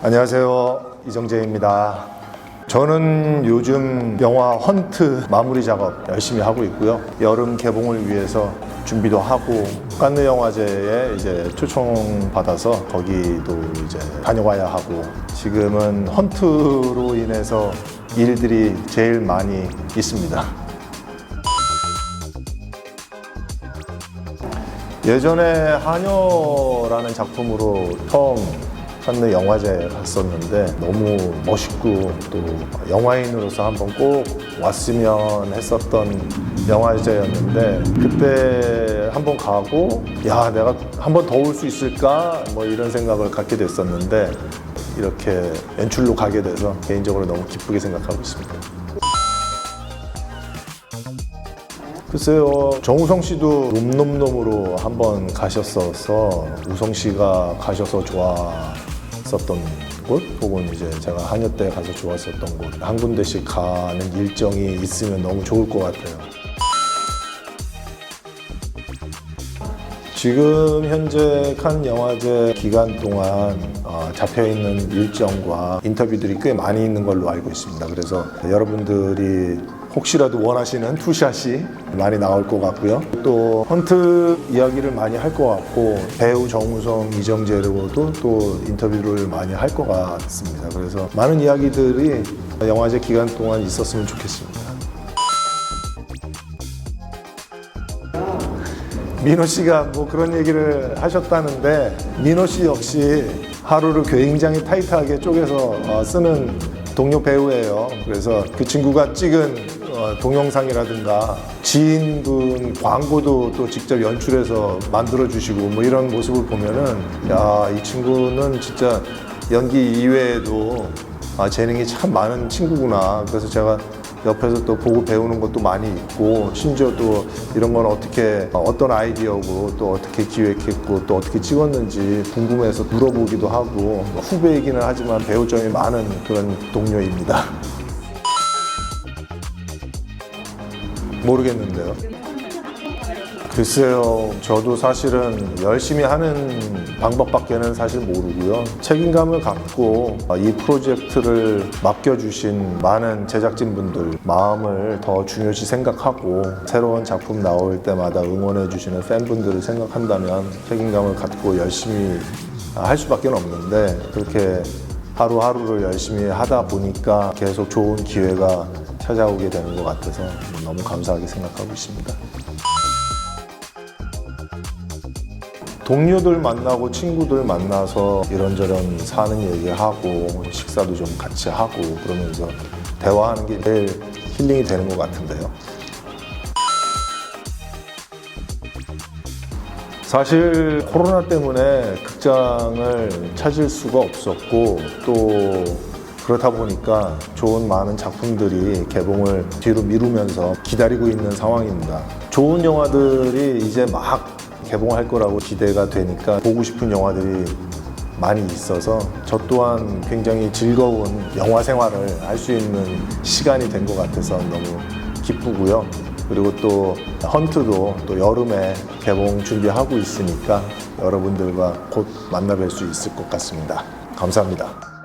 안녕하세요. 이정재입니다. 저는 요즘 영화 헌트 마무리 작업 열심히 하고 있고요. 여름 개봉을 위해서 준비도 하고 칸느 영화제에 이제 초청 받아서 거기도 이제 다녀와야 하고 지금은 헌트로 인해서 일들이 제일 많이 있습니다. 예전에 한여라는 작품으로 처음 칸느 영화제에 갔었는데 너무 멋있고 또 영화인으로서 한번 꼭 왔으면 했었던 영화제였는데 그때 한번 가고 야 내가 한번 더 올 수 있을까 뭐 이런 생각을 갖게 됐었는데 이렇게 연출로 가게 돼서 개인적으로 너무 기쁘게 생각하고 있습니다. 글쎄요, 정우성 씨도 놈놈놈으로 한번 가셨어서 우성 씨가 가셔서 좋 았었던 곳, 혹은 이제 제가 한여 때 가서 좋았었던 곳, 한 군데씩 가는 일정이 있으면 너무 좋을 것 같아요. 지금 현재 칸 영화제 기간 동안 어, 잡혀 있는 일정과 인터뷰들이 꽤 많이 있는 걸로 알고 있습니다. 그래서 여러분들이 혹시라도 원하시는 투샷이 많이 나올 것 같고요. 또 헌트 이야기를 많이 할 것 같고 배우 정우성, 이정재로도 또 인터뷰를 많이 할 것 같습니다. 그래서 많은 이야기들이 영화제 기간 동안 있었으면 좋겠습니다. 민호 씨가 뭐 그런 얘기를 하셨다는데 민호 씨 역시 하루를 굉장히 타이트하게 쪼개서 어, 쓰는 동료 배우예요. 그래서 그 친구가 찍은 어, 동영상이라든가 지인분 광고도 또 직접 연출해서 만들어 주시고 뭐 이런 모습을 보면은 야 이 친구는 진짜 연기 이외에도 아, 재능이 참 많은 친구구나. 그래서 제가 옆에서 또 보고 배우는 것도 많이 있고 심지어 또 이런 건 어떻게 어, 어떤 아이디어고 또 어떻게 기획했고 또 어떻게 찍었는지 궁금해서 물어보기도 하고 후배이기는 하지만 배울 점이 많은 그런 동료입니다. 모르겠는데요. 글쎄요, 저도 사실은 열심히 하는 방법밖에는 사실 모르고요. 책임감을 갖고 이 프로젝트를 맡겨주신 많은 제작진분들 마음을 더 중요시 생각하고 새로운 작품 나올 때마다 응원해주시는 팬분들을 생각한다면 책임감을 갖고 열심히 할 수밖에 없는데 그렇게 하루하루를 열심히 하다 보니까 계속 좋은 기회가 찾아오게 되는 것 같아서 너무 감사하게 생각하고 있습니다. 동료들 만나고 친구들 만나서 이런저런 사는 얘기하고 식사도 좀 같이 하고 그러면서 대화하는 게 제일 힐링이 되는 것 같은데요. 사실 코로나 때문에 극장을 찾을 수가 없었고 또 그렇다 보니까 좋은 많은 작품들이 개봉을 뒤로 미루면서 기다리고 있는 상황입니다. 좋은 영화들이 이제 막 개봉할 거라고 기대가 되니까 보고 싶은 영화들이 많이 있어서 저 또한 굉장히 즐거운 영화 생활을 할 수 있는 시간이 된 것 같아서 너무 기쁘고요. 그리고 또 헌트도 또 여름에 개봉 준비하고 있으니까 여러분들과 곧 만나뵐 수 있을 것 같습니다. 감사합니다.